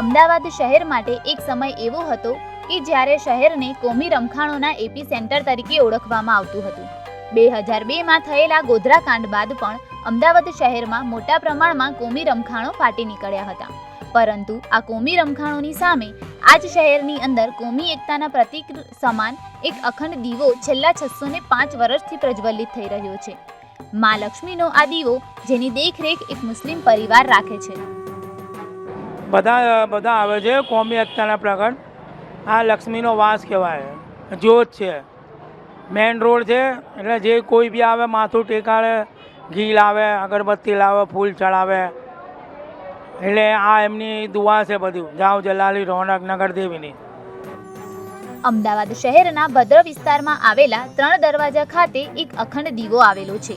અમદાવાદ શહેર માટે એક સમય એવો હતો કે જ્યારે શહેરને કોમી રમખાણોના એપી સેન્ટર તરીકે ઓળખવામાં આવતું હતું. બે હજાર બેમાં થયેલા ગોધરા કાંડ બાદ પણ અમદાવાદ શહેરમાં મોટા પ્રમાણમાં કોમી રમખાણો ફાટી નીકળ્યા હતા. પરંતુ આ કોમી રમખાણોની સામે આજ શહેરની અંદર કોમી એકતાના પ્રતીક સમાન એક અખંડ દીવો છેલ્લા છસો ને પાંચ વર્ષથી પ્રજ્વલિત થઈ રહ્યો છે. મા લક્ષ્મીનો આ દીવો જેની દેખરેખ એક મુસ્લિમ પરિવાર રાખે છે. બધા બધા આવે છે કોમી એકતાના પ્રગટ આ લક્ષ્મીનો વાસ કહેવાય. જ્યોત છે. મેન રોડ છે. એટલે જે કોઈ બી આવે, માથું ટેકાડે, ઘી લાવે, અગરબત્તી લાવે, ફૂલ ચડાવે. એટલે આ એમની દુઆ છે બધું. જાઓ જલાલી રોનક નગર દેવીની અમદાવાદ શહેરના ભદ્ર વિસ્તારમાં આવેલા ત્રણ દરવાજા ખાતે એક અખંડ દીવો આવેલો છે.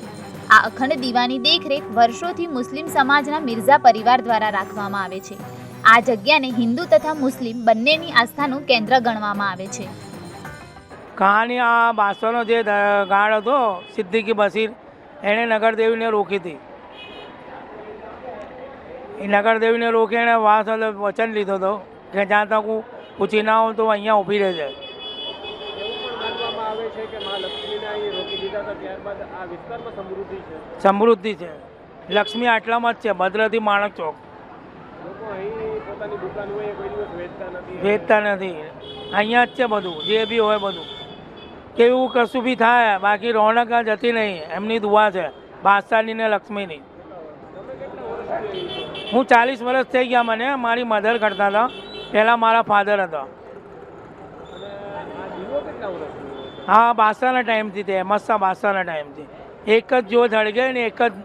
આ અખંડ દીવાની દેખરેખ વર્ષોથી મુસ્લિમ સમાજના મિર્ઝા પરિવાર દ્વારા રાખવામાં આવે છે. આ જગ્યાને હિન્દુ તથા મુસ્લિમ બંનેની આસ્થાનું કેન્દ્ર ગણવામાં આવે છે. કહાની આ બાસોનો જે ગાળ હતો, સિદ્દીકી બસીર, એણે નગરદેવીને રોકી હતી. એ નગરદેવીને રોકી એણે વાસ વચન લીધો હતો, કે જ્યાં તક હું પૂછી ના હોઉં તો અહીંયા ઊભી વિસ્તારમાં સમૃદ્ધિ છે. લક્ષ્મી આટલામાં જ છે, ભદ્રથી માણક ચોક. પોતાની દુકાન હોય કોઈ દિવસ વેચતા નથી. વેચતા નથી. અહીંયા જ છે બધું જે બી હોય બધું. કેવું કશું બી થાય બાકી રોનક જ જતી નહીં એમની દુઆ છે બાદશાહની ને લક્ષ્મીની. હું ચાલીસ વર્ષ થઈ ગયા મને મારી મધર કરતા હતા પહેલાં મારા ફાધર હતા. હા બાદશાહના ટાઈમથી તે મસ્સા બાદશાહના ટાઈમથી. એક જ જો સળગે ને એક જ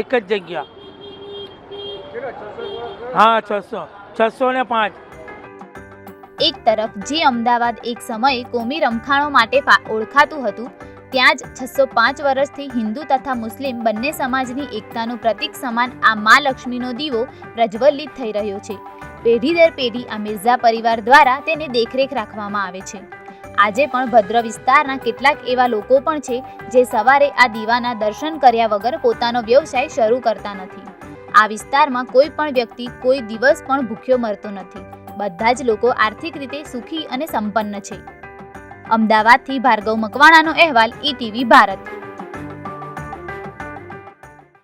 એક જ જગ્યા. હા, છસો. છસો ને પાંચ. એક તરફ જે અમદાવાદ એક સમયે કોમી રમખાણો માટે ઓળખાતું હતું, ત્યાં જ છસો પાંચ વર્ષથી હિન્દુ તથા મુસ્લિમ બંને સમાજની એકતાનું પ્રતીક સમાન આ મા લક્ષ્મીનો દીવો પ્રજ્વલિત થઈ રહ્યો છે. પેઢી દર પેઢી આ મિર્ઝા પરિવાર દ્વારા તેને દેખરેખ રાખવામાં આવે છે. આજે પણ ભદ્ર વિસ્તારના કેટલાક એવા લોકો પણ છે જે સવારે આ દીવાના દર્શન કર્યા વગર પોતાનો વ્યવસાય શરૂ કરતા નથી. આ વિસ્તારમાં કોઈ પણ વ્યક્તિ કોઈ દિવસ પણ ભૂખ્યો મરતો નથી. બધા જ લોકો આર્થિક રીતે સુખી અને સંપન્ન છે. અમદાવાદથી ભાર્ગવ મકવાણાનો અહેવાલ ઈટીવી ભારત.